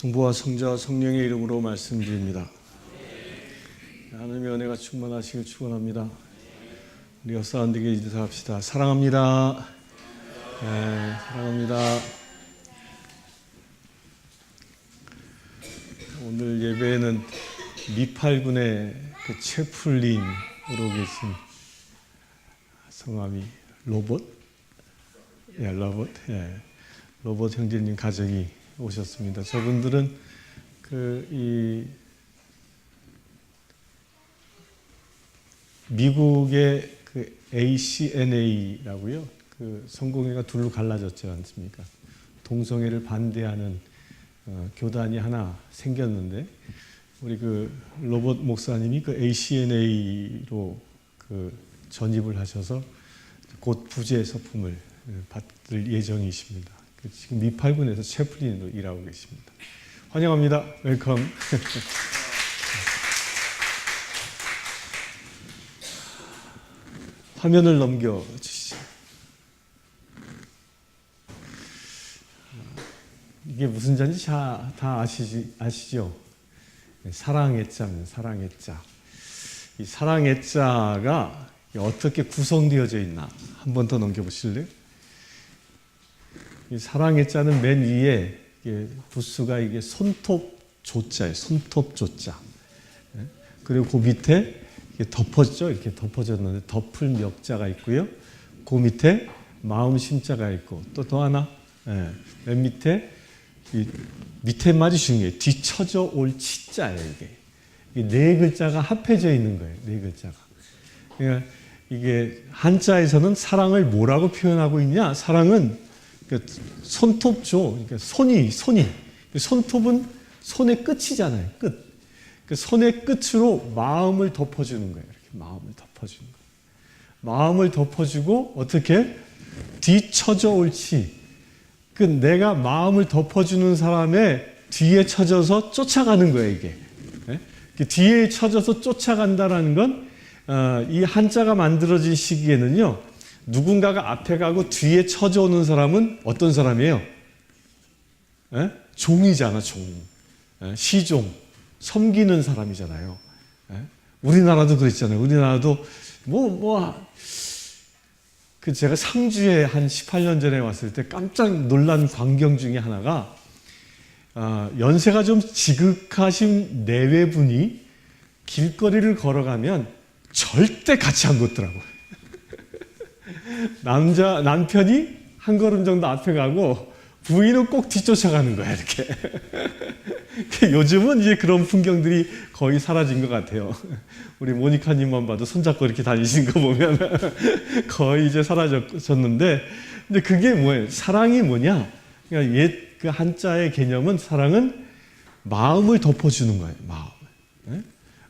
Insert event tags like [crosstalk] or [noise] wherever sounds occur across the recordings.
성부와 성자와 성령의 이름으로 말씀드립니다. 하나님의 은혜가 충만하시길 축원합니다. 우리 옆사람들에게 인사합시다. 사랑합니다. 네, 사랑합니다. 오늘 예배에는 미팔군의 그 채플린으로 계신 성함이 로봇, 예, 로봇, 예, 로봇 형제님 가정이 오셨습니다. 저분들은 그 이 미국의 그 ACNA라고요. 그 성공회가 둘로 갈라졌지 않습니까? 동성애를 반대하는 어, 교단이 하나 생겼는데 우리 그 로봇 목사님이 그 ACNA로 그 전입을 하셔서 곧 부재 서품을 받을 예정이십니다. 그 지금 미팔군에서 채플린으로 일하고 계십니다. 환영합니다. 웰컴. [laughs] 화면을 넘겨 주시죠. 이게 무슨 자인지 다, 다 아시지, 아시죠? 사랑의 자입니다. 사랑의 자. 이 사랑의 자가 어떻게 구성되어져 있나 한 번 더 넘겨보실래요? 이 사랑의 자는 맨 위에 부수가 이게 손톱 조자예요. 손톱 조자. 예? 그리고 그 밑에 덮어져 이렇게 덮어졌는데 덮을 멱자가 있고요. 그 밑에 마음 심자가 있고 또 더 하나 예, 맨 밑에 이 밑에 말이 중요해요. 뒤쳐져 올 치자예요. 이게 네 글자가 합해져 있는 거예요. 네 글자가. 그러니까 이게 한자에서는 사랑을 뭐라고 표현하고 있냐? 사랑은 그 손톱조, 그러니까 손이 손이 손톱은 손의 끝이잖아요. 끝. 그 손의 끝으로 마음을 덮어주는 거예요. 이렇게 마음을 덮어주는 거예요. 마음을 덮어주고 어떻게 뒤쳐져 옳지. 그 내가 마음을 덮어주는 사람의 뒤에 쳐져서 쫓아가는 거예요. 이게 네? 뒤에 쳐져서 쫓아간다라는 건이 한자가 만들어진 시기에는요. 누군가가 앞에 가고 뒤에 쳐져오는 사람은 어떤 사람이에요? 에? 종이잖아, 종. 에? 시종. 섬기는 사람이잖아요. 에? 우리나라도 그랬잖아요. 우리나라도 뭐, 뭐, 그 제가 상주에 한 18년 전에 왔을 때 깜짝 놀란 광경 중에 하나가 아, 연세가 좀 지극하신 내외분이 길거리를 걸어가면 절대 같이 안 걷더라고. 남자 남편이 한 걸음 정도 앞에 가고 부인은 꼭 뒤쫓아가는 거야 이렇게. [laughs] 요즘은 이제 그런 풍경들이 거의 사라진 것 같아요. 우리 모니카님만 봐도 손잡고 이렇게 다니신 거 보면 [laughs] 거의 이제 사라졌는데, 근데 그게 뭐예요? 사랑이 뭐냐? 그러니까 옛 그 한자의 개념은 사랑은 마음을 덮어주는 거예요. 마음. 네?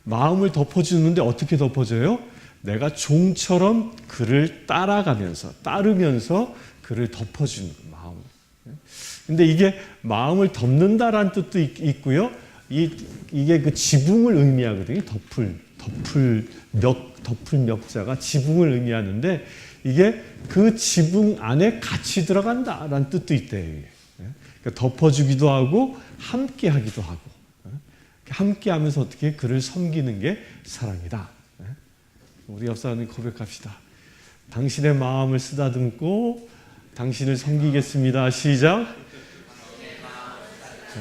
마음을 덮어주는데 어떻게 덮어줘요? 내가 종처럼 그를 따라가면서 따르면서 그를 덮어주는 거예요. 마음. 근데 이게 마음을 덮는다라는 뜻도 있, 고요 이, 이게 그 지붕을 의미하거든요. 덮을, 덮을 멱, 덮을 멱자가 지붕을 의미하는데 이게 그 지붕 안에 같이 들어간다라는 뜻도 있대요. 그러니까 덮어주기도 하고 함께 하기도 하고 함께 하면서 어떻게 그를 섬기는 게 사랑이다. 우리 옆 사람이 고백합시다. 당신의 마음을 쓰다듬고 당신을 섬기겠습니다. 시작. 에,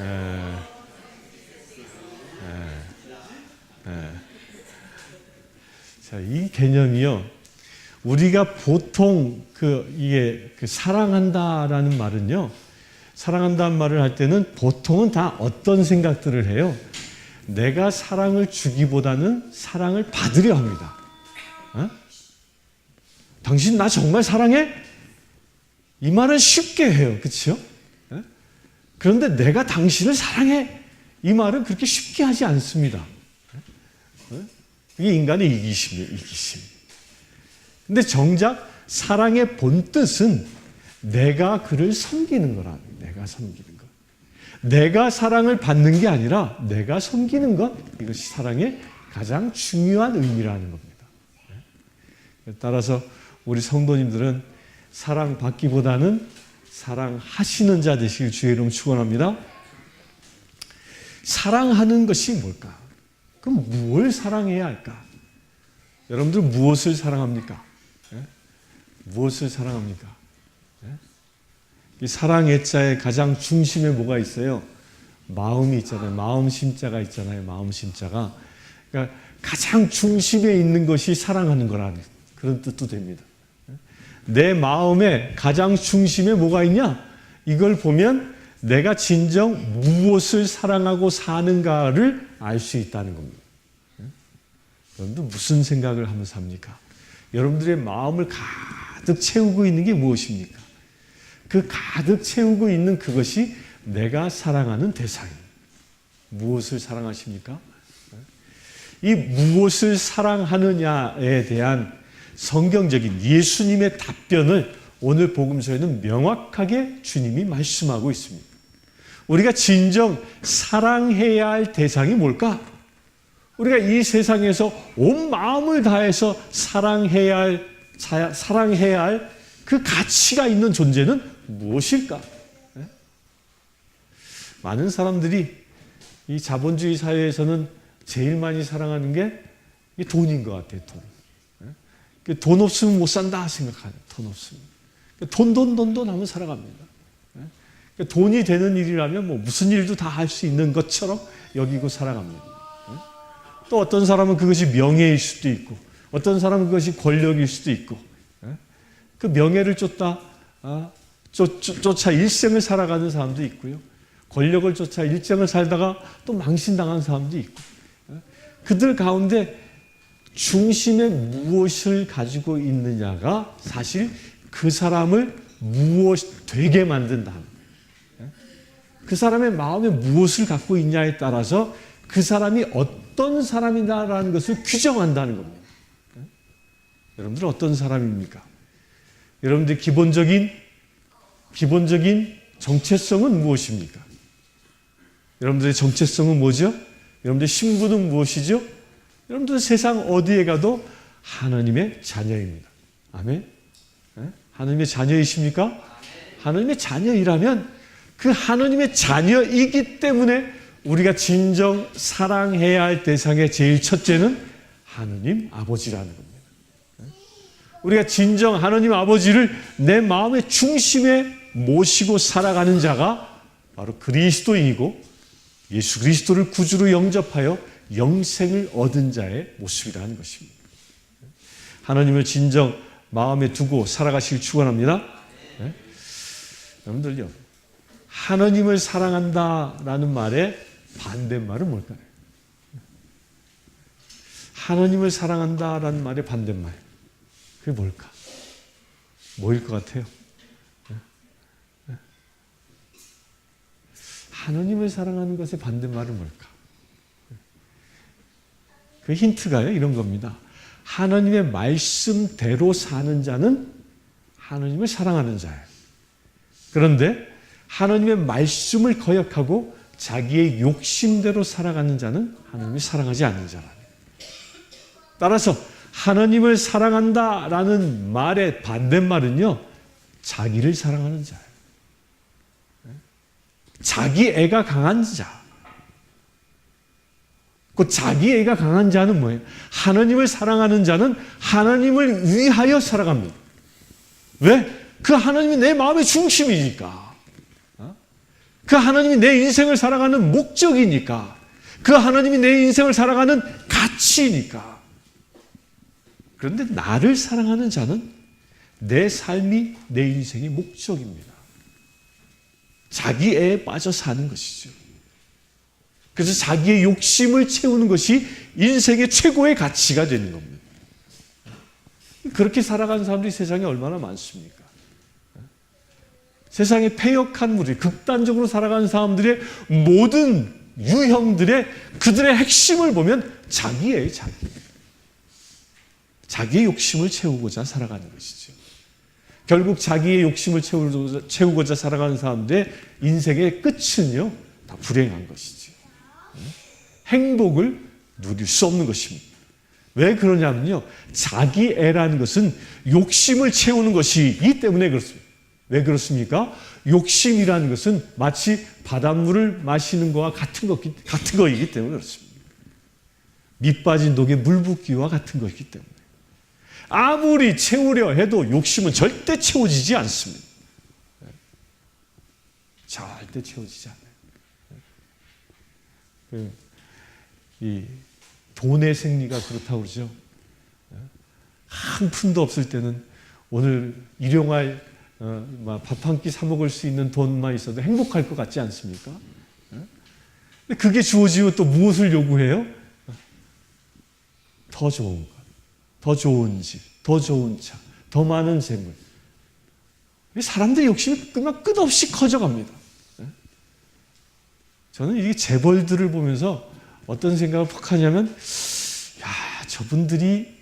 에, 에. 자, 이 개념이요. 우리가 보통 그 이게 그 사랑한다라는 말은요. 사랑한다는 말을 할 때는 보통은 다 어떤 생각들을 해요? 내가 사랑을 주기보다는 사랑을 받으려 합니다. 어? 당신 나 정말 사랑해? 이 말은 쉽게 해요. 그렇죠? 그런데 내가 당신을 사랑해. 이 말은 그렇게 쉽게 하지 않습니다. 이게 인간의 이기심이에요. 이기심. 근데 정작 사랑의 본뜻은 내가 그를 섬기는 거라. 내가 섬기는 것. 내가 사랑을 받는 게 아니라 내가 섬기는 것. 이것이 사랑의 가장 중요한 의미라는 겁니다. 따라서 우리 성도님들은 사랑받기보다는 사랑하시는 자 되시길 주의 이름 축원합니다. 사랑하는 것이 뭘까? 그럼 무엇을 사랑해야 할까? 여러분들 무엇을 사랑합니까? 예? 무엇을 사랑합니까? 예? 이 사랑 애자의 가장 중심에 뭐가 있어요? 마음이 있잖아요. 마음 심자가 있잖아요. 마음 심자가. 그러니까 가장 중심에 있는 것이 사랑하는 거라는 그런 뜻도 됩니다. 내 마음의 가장 중심에 뭐가 있냐? 이걸 보면 내가 진정 무엇을 사랑하고 사는가를 알 수 있다는 겁니다. 여러분들 무슨 생각을 하면서 삽니까? 여러분들의 마음을 가득 채우고 있는 게 무엇입니까? 그 가득 채우고 있는 그것이 내가 사랑하는 대상입니다. 무엇을 사랑하십니까? 이 무엇을 사랑하느냐에 대한 성경적인 예수님의 답변을 오늘 복음서에는 명확하게 주님이 말씀하고 있습니다. 우리가 진정 사랑해야 할 대상이 뭘까? 우리가 이 세상에서 온 마음을 다해서 사랑해야 할, 사, 사랑해야 할 그 가치가 있는 존재는 무엇일까? 네? 많은 사람들이 이 자본주의 사회에서는 제일 많이 사랑하는 게 돈인 것 같아요, 돈. 네? 돈 없으면 못 산다 생각하는, 돈 없으면. 돈, 돈, 돈, 돈 하면 살아갑니다. 네? 돈이 되는 일이라면 뭐 무슨 일도 다 할 수 있는 것처럼 여기고 살아갑니다. 또 어떤 사람은 그것이 명예일 수도 있고, 어떤 사람은 그것이 권력일 수도 있고, 그 명예를 쫓다 아, 쫓, 쫓아 일생을 살아가는 사람도 있고요. 권력을 쫓아 일생을 살다가 또 망신당한 사람도 있고. 그들 가운데 중심에 무엇을 가지고 있느냐가 사실 그 사람을 무엇 되게 만든다. 그 사람의 마음에 무엇을 갖고 있냐에 따라서 그 사람이 어떤 사람이다라는 것을 규정한다는 겁니다. 여러분들 어떤 사람입니까? 여러분들 기본적인 기본적인 정체성은 무엇입니까? 여러분들의 정체성은 뭐죠? 여러분들의 신분은 무엇이죠? 여러분들 세상 어디에 가도 하나님의 자녀입니다. 아멘. 하나님의 자녀이십니까? 하나님의 자녀이라면 그 하나님의 자녀이기 때문에 우리가 진정 사랑해야 할 대상의 제일 첫째는 하나님 아버지라는 겁니다. 우리가 진정 하나님 아버지를 내 마음의 중심에 모시고 살아가는 자가 바로 그리스도인이고 예수 그리스도를 구주로 영접하여 영생을 얻은 자의 모습이라는 것입니다. 하나님을 진정 마음에 두고 살아가시길 축원합니다. 네? 여러분들요. 하나님을 사랑한다라는 말의 반대말은 뭘까요? 하나님을 사랑한다라는 말의 반대말. 그게 뭘까? 뭐일 것 같아요? 하나님을 사랑하는 것의 반대말은 뭘까? 그 힌트가요, 이런 겁니다. 하나님의 말씀대로 사는 자는 하나님을 사랑하는 자예요. 그런데 하나님의 말씀을 거역하고 자기의 욕심대로 살아가는 자는 하나님을 사랑하지 않는 자라. 따라서 하나님을 사랑한다라는 말의 반대말은요, 자기를 사랑하는 자예요. 자기 애가 강한 자. 그 자기 애가 강한 자는 뭐예요? 하나님을 사랑하는 자는 하나님을 위하여 살아갑니다. 왜? 그 하나님이 내 마음의 중심이니까. 그 하나님이 내 인생을 살아가는 목적이니까. 그 하나님이 내 인생을 살아가는 가치니까. 그런데 나를 사랑하는 자는 내 삶이 내 인생의 목적입니다. 자기 애에 빠져 사는 것이죠. 그래서 자기의 욕심을 채우는 것이 인생의 최고의 가치가 되는 겁니다. 그렇게 살아가는 사람들이 세상에 얼마나 많습니까? 세상에 폐역한 무리, 극단적으로 살아가는 사람들의 모든 유형들의 그들의 핵심을 보면 자기예요, 자기. 자기의 욕심을 채우고자 살아가는 것이죠. 결국 자기의 욕심을 채우고자 살아가는 사람들의 인생의 끝은요, 다 불행한 것이죠. 행복을 누릴 수 없는 것입니다. 왜 그러냐면요, 자기 애라는 것은 욕심을 채우는 것이기 때문에 그렇습니다. 왜 그렇습니까? 욕심이라는 것은 마치 바닷물을 마시는 것과 같은, 것, 같은 것이기 때문에 그렇습니다. 밑 빠진 독에 물 붓기와 같은 것이기 때문에. 아무리 채우려 해도 욕심은 절대 채워지지 않습니다. 절대 채워지지 않아요. 그, 이 돈의 생리가 그렇다고 그러죠. 한 푼도 없을 때는 오늘 일용할 어, 밥한 끼 사 먹을 수 있는 돈만 있어도 행복할 것 같지 않습니까? 근데 그게 주어지면 또 무엇을 요구해요? 더 좋은 것, 더 좋은 집, 더 좋은 차, 더 많은 재물. 사람들의 욕심이 끝없이 커져갑니다. 저는 이 재벌들을 보면서 어떤 생각을 퍽 하냐면, 야, 저분들이,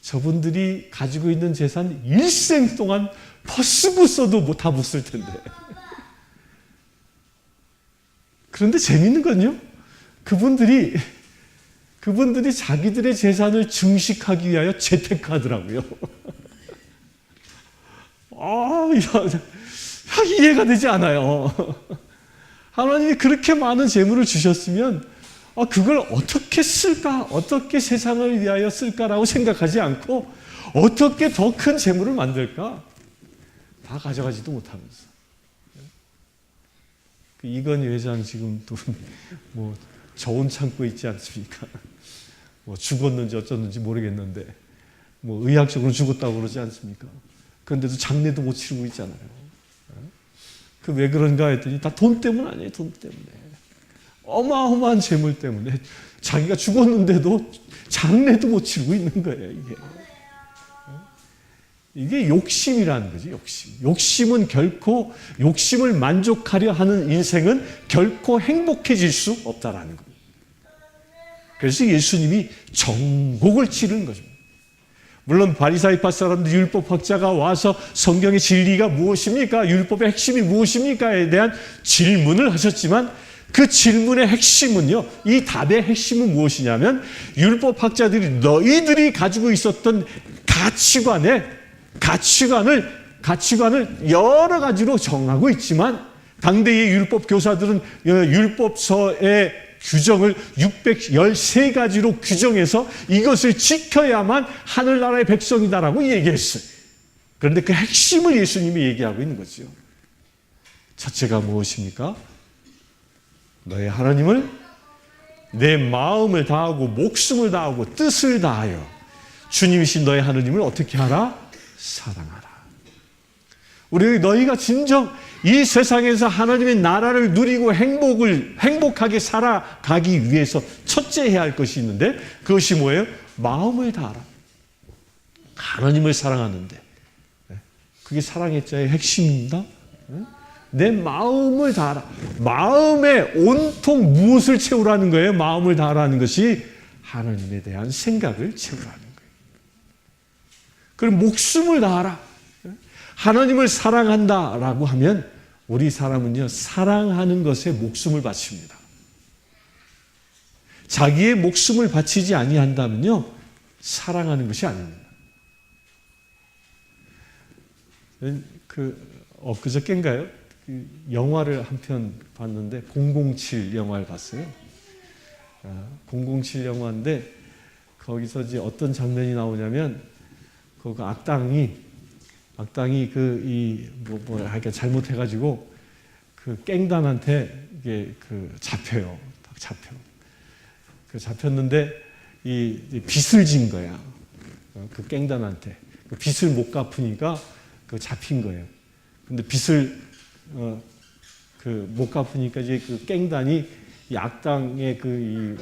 저분들이 가지고 있는 재산 일생 동안 퍼쓰고 써도 뭐 다못 쓸 텐데. 그런데 재밌는 건요, 그분들이, 그분들이 자기들의 재산을 증식하기 위하여 재테크하더라고요. 아, 야, 이해가 되지 않아요. 하나님이 그렇게 많은 재물을 주셨으면 아, 그걸 어떻게 쓸까? 어떻게 세상을 위하여 쓸까라고 생각하지 않고 어떻게 더 큰 재물을 만들까? 다 가져가지도 못하면서. 그 이건희 회장 지금 또 [laughs] 뭐 저온 참고 있지 않습니까? 뭐 죽었는지 어쩌는지 모르겠는데 뭐 의학적으로 죽었다고 그러지 않습니까? 그런데도 장례도 못 치르고 있잖아요. 그 왜 그런가 했더니 다 돈 때문 아니에요, 돈 때문에. 어마어마한 재물 때문에 자기가 죽었는데도 장례도 못 치르고 있는 거예요, 이게. 이게 욕심이라는 거지, 욕심. 욕심은 결코, 욕심을 만족하려 하는 인생은 결코 행복해질 수 없다라는 겁니다. 그래서 예수님이 정곡을 치르는 거죠. 물론 바리사이파 사람들 율법학자가 와서 성경의 진리가 무엇입니까? 율법의 핵심이 무엇입니까에 대한 질문을 하셨지만 그 질문의 핵심은요. 이 답의 핵심은 무엇이냐면 율법학자들이 너희들이 가지고 있었던 가치관에 가치관을 가치관을 여러 가지로 정하고 있지만 당대의 율법 교사들은 율법서의 규정을 613가지로 규정해서 이것을 지켜야만 하늘나라의 백성이다라고 얘기했어요. 그런데 그 핵심을 예수님이 얘기하고 있는 거죠. 첫째가 무엇입니까? 너의 하나님을 내 마음을 다하고 목숨을 다하고 뜻을 다하여 주님이신 너의 하나님을 어떻게 하라? 사랑하라. 우리 너희가 진정 이 세상에서 하나님의 나라를 누리고 행복을 행복하게 살아가기 위해서 첫째 해야 할 것이 있는데 그것이 뭐예요? 마음을 다하라. 하나님을 사랑하는데 그게 사랑의 자의 핵심입니다. 내 마음을 다하라. 마음에 온통 무엇을 채우라는 거예요? 마음을 다하라는 것이 하나님에 대한 생각을 채우라는 거예요. 그리고 목숨을 다하라. 하나님을 사랑한다라고 하면 우리 사람은요, 사랑하는 것에 목숨을 바칩니다. 자기의 목숨을 바치지 아니한다면요, 사랑하는 것이 아닙니다. 그, 엊그저께인가요? 그 영화를 한 편 봤는데, 007 영화를 봤어요. 아, 007 영화인데, 거기서 이제 어떤 장면이 나오냐면, 그 악당이 악당이 그 이뭐 뭐랄까 그러니까 잘못해가지고 그 깽단한테 이게 그 잡혀요. 딱 잡혀. 그 잡혔는데 이 빚을 진 거야. 어, 그 깽단한테 그 빚을 못 갚으니까 그 잡힌 거예요. 근데 빚을 어, 그못 갚으니까 이제 그 깽단이 이 악당의 그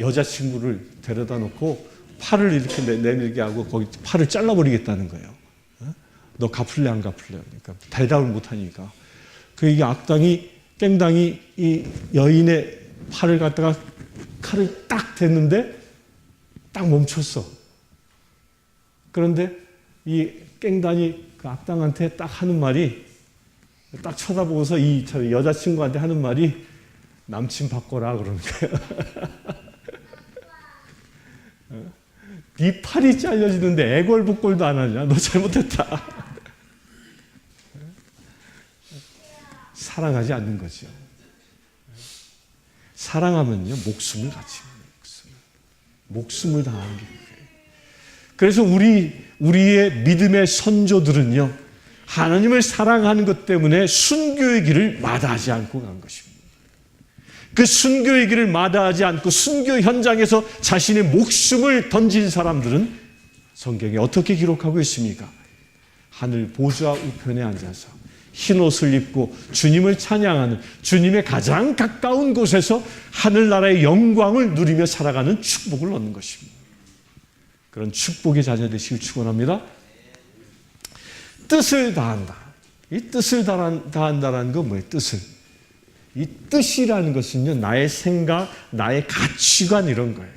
이 여자친구를 데려다 놓고 팔을 이렇게 내밀게 하고 거기 팔을 잘라버리겠다는 거예요. 너 갚을래 안 갚을래? 그러니까 대답을 못하니까 그 이게 악당이 깽당이 이 여인의 팔을 갖다가 칼을 딱 댔는데 딱 멈췄어. 그런데 이 깽단이 그 악당한테 딱 하는 말이 딱 쳐다보고서 이 여자친구한테 하는 말이 남친 바꿔라 그러는 거야. [laughs] 네 팔이 잘려지는데 애걸복걸도 안 하냐? 너 잘못했다. 사랑하지 않는 거죠. 사랑하면요 목숨을 바칩니다. 목숨을, 목숨을 다하는 게 그거예요. 그래서 우리 우리의 믿음의 선조들은요 하나님을 사랑하는 것 때문에 순교의 길을 마다하지 않고 간 것입니다. 그 순교의 길을 마다하지 않고 순교 현장에서 자신의 목숨을 던진 사람들은 성경에 어떻게 기록하고 있습니까? 하늘 보좌 우편에 앉아서 흰 옷을 입고 주님을 찬양하는 주님의 가장 가까운 곳에서 하늘나라의 영광을 누리며 살아가는 축복을 얻는 것입니다. 그런 축복의 자녀 되시길 축원합니다. 뜻을 다한다. 이 뜻을 다한다라는 건 뭐예요? 뜻을. 이 뜻이라는 것은요, 나의 생각, 나의 가치관 이런 거예요.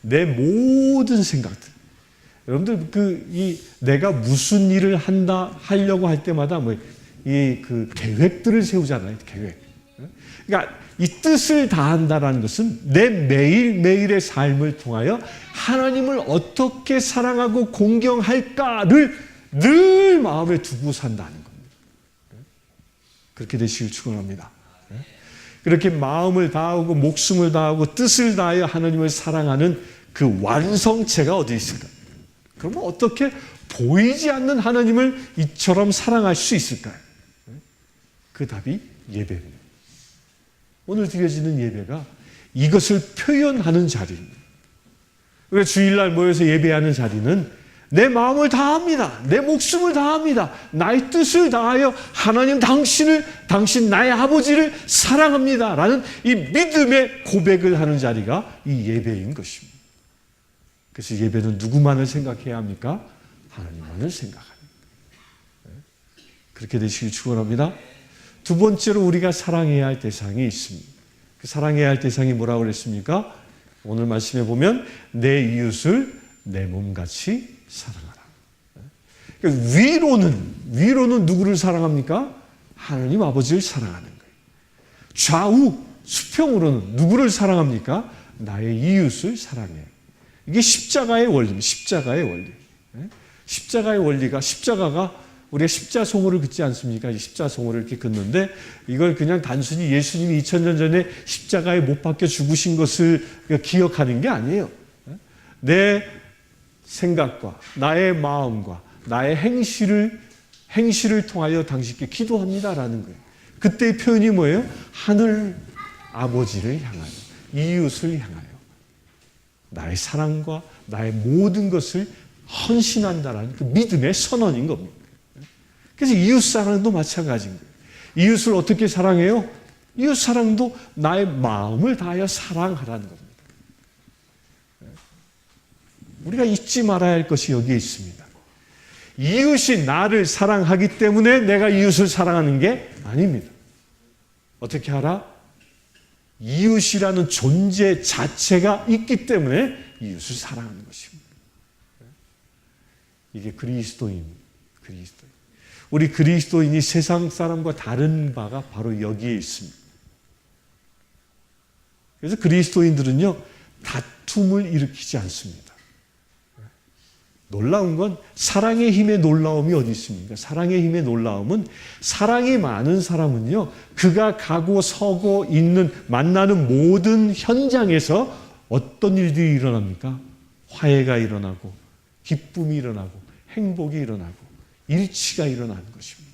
내 모든 생각들. 여러분들 그 이 내가 무슨 일을 한다 하려고 할 때마다 뭐 이 그 계획들을 세우잖아요. 계획. 그러니까 이 뜻을 다한다라는 것은 내 매일 매일의 삶을 통하여 하나님을 어떻게 사랑하고 공경할까를 늘 마음에 두고 산다는 겁니다. 그렇게 되시길 축원합니다. 그렇게 마음을 다하고 목숨을 다하고 뜻을 다하여 하나님을 사랑하는 그 완성체가 어디 있을까? 그러면 어떻게 보이지 않는 하나님을 이처럼 사랑할 수 있을까요? 그 답이 예배입니다. 오늘 드려지는 예배가 이것을 표현하는 자리입니다. 주일날 모여서 예배하는 자리는 내 마음을 다합니다. 내 목숨을 다합니다. 나의 뜻을 다하여 하나님 당신을, 당신 나의 아버지를 사랑합니다. 라는 이 믿음의 고백을 하는 자리가 이 예배인 것입니다. 그래서 예배는 누구만을 생각해야 합니까? 하나님만을 생각합니다. 그렇게 되시길 축원합니다. 두 번째로 우리가 사랑해야 할 대상이 있습니다. 그 사랑해야 할 대상이 뭐라고 그랬습니까? 오늘 말씀해 보면 내 이웃을 내 몸같이 사랑하라. 그러니까 위로는 위로는 누구를 사랑합니까? 하나님 아버지를 사랑하는 거예요. 좌우 수평으로는 누구를 사랑합니까? 나의 이웃을 사랑해요. 이게 십자가의 원리입니다. 십자가의 원리. 십자가의 원리가 십자가가 우리가 십자송호를 긋지 않습니까? 십자송호를 이렇게 긋는데 이걸 그냥 단순히 예수님이 2000년 전에 십자가에 못 박혀 죽으신 것을 기억하는 게 아니에요. 내 생각과 나의 마음과 나의 행실을 행실을 통하여 당신께 기도합니다라는 거예요. 그때의 표현이 뭐예요? 하늘 아버지를 향하여 이웃을 향하여 나의 사랑과 나의 모든 것을 헌신한다라는 그 믿음의 선언인 겁니다. 그래서 이웃 사랑도 마찬가지인 거예요. 이웃을 어떻게 사랑해요? 이웃 사랑도 나의 마음을 다하여 사랑하라는 겁니다. 우리가 잊지 말아야 할 것이 여기에 있습니다. 이웃이 나를 사랑하기 때문에 내가 이웃을 사랑하는 게 아닙니다. 어떻게 하라? 이웃이라는 존재 자체가 있기 때문에 이웃을 사랑하는 것입니다. 이게 그리스도인, 그리스도인. 우리 그리스도인이 세상 사람과 다른 바가 바로 여기에 있습니다. 그래서 그리스도인들은요, 다툼을 일으키지 않습니다. 놀라운 건 사랑의 힘의 놀라움이 어디 있습니까? 사랑의 힘의 놀라움은 사랑이 많은 사람은요, 그가 가고 서고 있는 만나는 모든 현장에서 어떤 일들이 일어납니까? 화해가 일어나고, 기쁨이 일어나고, 행복이 일어나고, 일치가 일어나는 것입니다.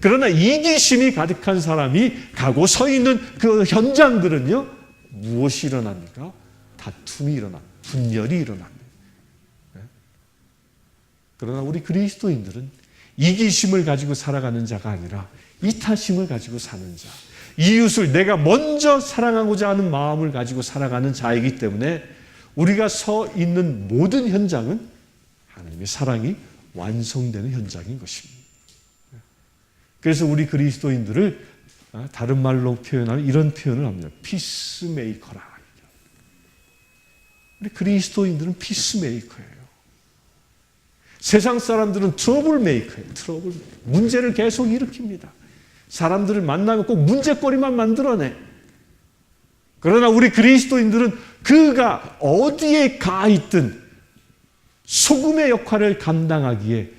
그러나 이기심이 가득한 사람이 가고 서 있는 그 현장들은요, 무엇이 일어납니까? 다툼이 일어나, 분열이 일어납니다. 그러나 우리 그리스도인들은 이기심을 가지고 살아가는 자가 아니라 이타심을 가지고 사는 자. 이웃을 내가 먼저 사랑하고자 하는 마음을 가지고 살아가는 자이기 때문에 우리가 서 있는 모든 현장은 하나님의 사랑이 완성되는 현장인 것입니다. 그래서 우리 그리스도인들을 다른 말로 표현하는 이런 표현을 합니다. 피스메이커라. 우리 그리스도인들은 피스메이커예요. 세상 사람들은 트러블 메이커예요. 트러블. 문제를 계속 일으킵니다. 사람들을 만나면 꼭 문제거리만 만들어내. 그러나 우리 그리스도인들은 그가 어디에 가 있든 소금의 역할을 감당하기에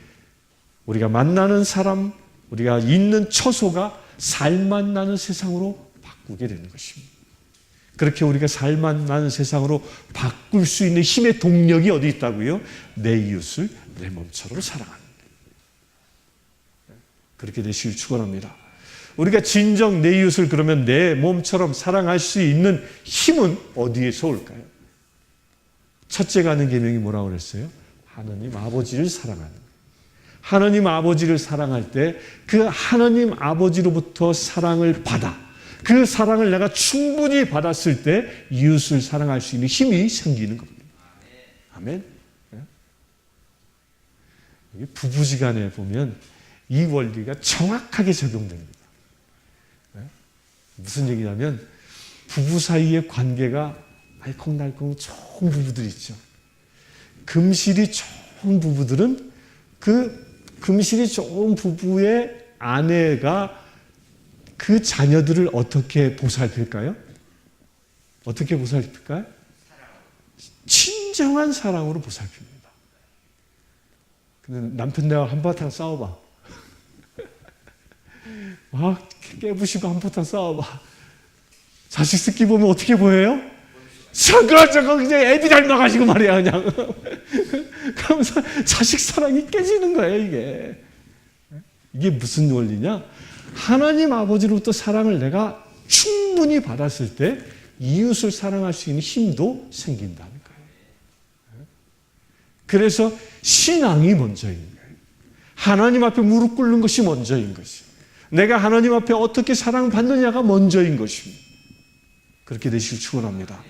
우리가 만나는 사람, 우리가 있는 처소가 살만 나는 세상으로 바꾸게 되는 것입니다. 그렇게 우리가 살만 나는 세상으로 바꿀 수 있는 힘의 동력이 어디 있다고요? 내 이웃을 내 몸처럼 사랑하는. 그렇게 되시길 축원합니다. 우리가 진정 내 이웃을 그러면 내 몸처럼 사랑할 수 있는 힘은 어디에서 올까요? 첫째가 하는 계명이 뭐라고 그랬어요? 하나님 아버지를 사랑하는. 하나님 아버지를 사랑할 때 그 하나님 아버지로부터 사랑을 받아 그 사랑을 내가 충분히 받았을 때 이웃을 사랑할 수 있는 힘이 생기는 겁니다. 아멘. 부부지간에 보면 이 원리가 정확하게 적용됩니다. 예? 무슨 얘기냐면 부부 사이의 관계가 알콩달콩 좋은 부부들 있죠. 금실이 좋은 부부들은 그 금실이 좋은 부부의 아내가 그 자녀들을 어떻게 보살필까요? 어떻게 보살필까요? 친정한 사랑으로 보살핍니다. 근데 남편 내가 한바탕 싸워봐. 막 깨부시고 한바탕 싸워봐. 자식 새끼 보면 어떻게 보여요? 저거 저거 그냥 애비 닮아가지고 말이야 그냥. [laughs] 그러면서 자식 사랑이 깨지는 거예요 이게. 이게 무슨 원리냐? 하나님 아버지로부터 사랑을 내가 충분히 받았을 때 이웃을 사랑할 수 있는 힘도 거예요. 그래서 신앙이 먼저인 거예요. 하나님 앞에 무릎 꿇는 것이 먼저인 것이. 내가 하나님 앞에 어떻게 사랑받느냐가 먼저인 것입니다. 그렇게 되시길 축원합니다.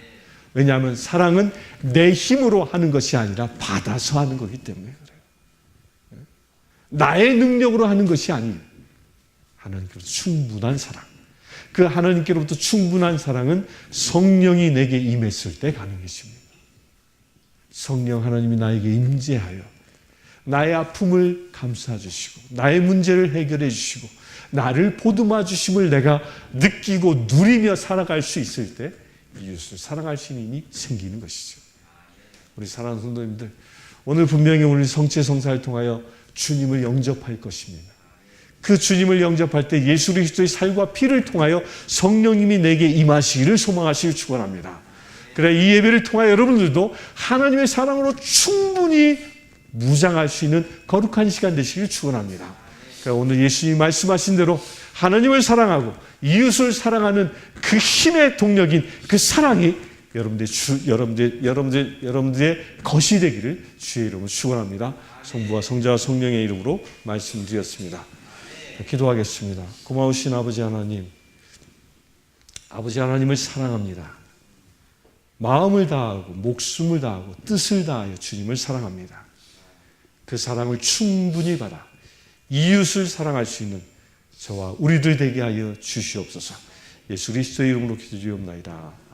왜냐하면 사랑은 내 힘으로 하는 것이 아니라 받아서 하는 거기 때문에 그래요. 나의 능력으로 하는 것이 아니에요. 하나님께로부터 충분한 사랑. 그 하나님께로부터 충분한 사랑은 성령이 내게 임했을 때 가는 것입니다. 성령 하나님이 나에게 임재하여 나의 아픔을 감싸 주시고 나의 문제를 해결해 주시고 나를 보듬어 주심을 내가 느끼고 누리며 살아갈 수 있을 때 이웃을 사랑할 힘이 생기는 것이죠. 우리 사랑하는 성도님들 오늘 분명히 오늘 성체 성사를 통하여 주님을 영접할 것입니다. 그 주님을 영접할 때 예수 그리스도의 살과 피를 통하여 성령님이 내게 임하시기를 소망하시길 축원합니다. 그래 이 예배를 통하여 여러분들도 하나님의 사랑으로 충분히 무장할 수 있는 거룩한 시간 되시길 축원합니다. 그러니까 오늘 예수님이 말씀하신 대로 하나님을 사랑하고 이웃을 사랑하는 그 힘의 동력인 그 사랑이 여러분들 주 여러분들 여러분들 여러분들의 것이 되기를 주의 이름으로 축원합니다. 성부와 성자와 성령의 이름으로 말씀드렸습니다. 기도하겠습니다. 고마우신 아버지 하나님, 아버지 하나님을 사랑합니다. 마음을 다하고 목숨을 다하고 뜻을 다하여 주님을 사랑합니다. 그 사랑을 충분히 받아 이웃을 사랑할 수 있는 저와 우리들 되게 하여 주시옵소서. 예수 그리스도의 이름으로 기도드리옵나이다.